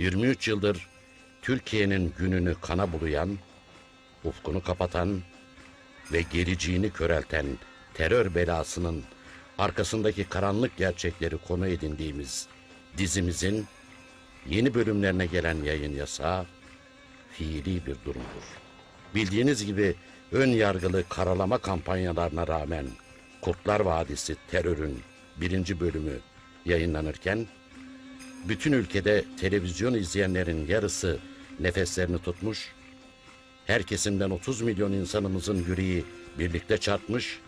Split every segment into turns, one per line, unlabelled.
23 yıldır Türkiye'nin gününü kana bulayan, ufkunu kapatan ve geleceğini körelten terör belasının arkasındaki karanlık gerçekleri konu edindiğimiz dizimizin yeni bölümlerine gelen yayın yasağı fiili bir durumdur. Bildiğiniz gibi ön yargılı karalama kampanyalarına rağmen Kurtlar Vadisi terörün birinci bölümü yayınlanırken bütün ülkede televizyon izleyenlerin yarısı nefeslerini tutmuş, her kesimden 30 milyon insanımızın yüreği birlikte çarpmış,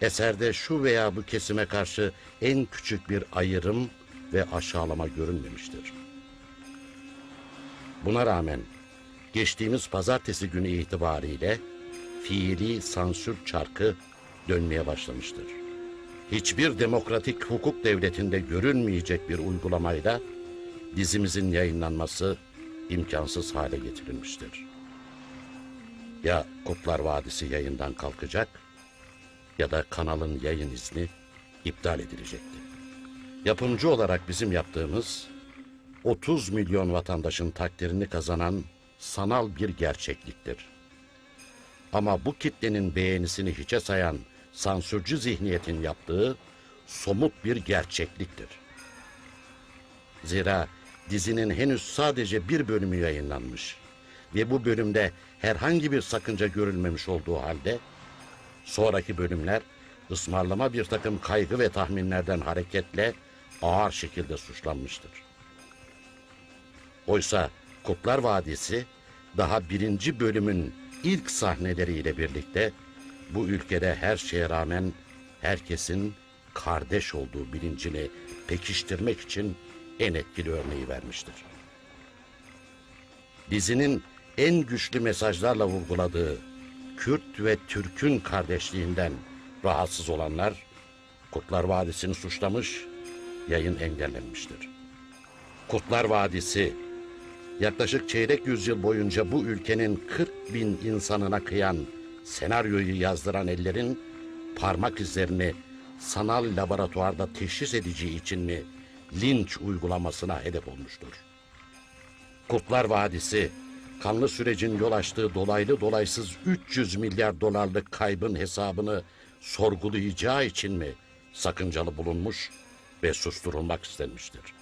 eserde şu veya bu kesime karşı en küçük bir ayrım ve aşağılama görünmemiştir. Buna rağmen geçtiğimiz pazartesi günü itibariyle fiili sansür çarkı dönmeye başlamıştır. Hiçbir demokratik hukuk devletinde görülmeyecek bir uygulamayla dizimizin yayınlanması imkansız hale getirilmiştir. Ya Kurtlar Vadisi yayından kalkacak ya da kanalın yayın izni iptal edilecekti. Yapımcı olarak bizim yaptığımız 30 milyon vatandaşın takdirini kazanan sanal bir gerçekliktir. Ama bu kitlenin beğenisini hiçe sayan sansürcü zihniyetin yaptığı somut bir gerçekliktir. Zira dizinin henüz sadece bir bölümü yayınlanmış ve bu bölümde herhangi bir sakınca görülmemiş olduğu halde sonraki bölümler ısmarlama bir takım kaygı ve tahminlerden hareketle ağır şekilde suçlanmıştır. Oysa Kurtlar Vadisi daha birinci bölümün ilk sahneleriyle birlikte bu ülkede her şeye rağmen herkesin kardeş olduğu bilincini pekiştirmek için en etkili örneği vermiştir. Dizinin en güçlü mesajlarla vurguladığı Kürt ve Türk'ün kardeşliğinden rahatsız olanlar Kurtlar Vadisi'ni suçlamış, yayın engellenmiştir. Kurtlar Vadisi yaklaşık çeyrek yüzyıl boyunca bu ülkenin 40 bin insanına kıyan senaryoyu yazdıran ellerin parmak izlerini sanal laboratuvarda teşhis edeceği için mi linç uygulamasına hedef olmuştur. Kurtlar Vadisi kanlı sürecin yol açtığı dolaylı dolaysız 300 milyar dolarlık kaybın hesabını sorgulayacağı için mi sakıncalı bulunmuş ve susturulmak istenmiştir?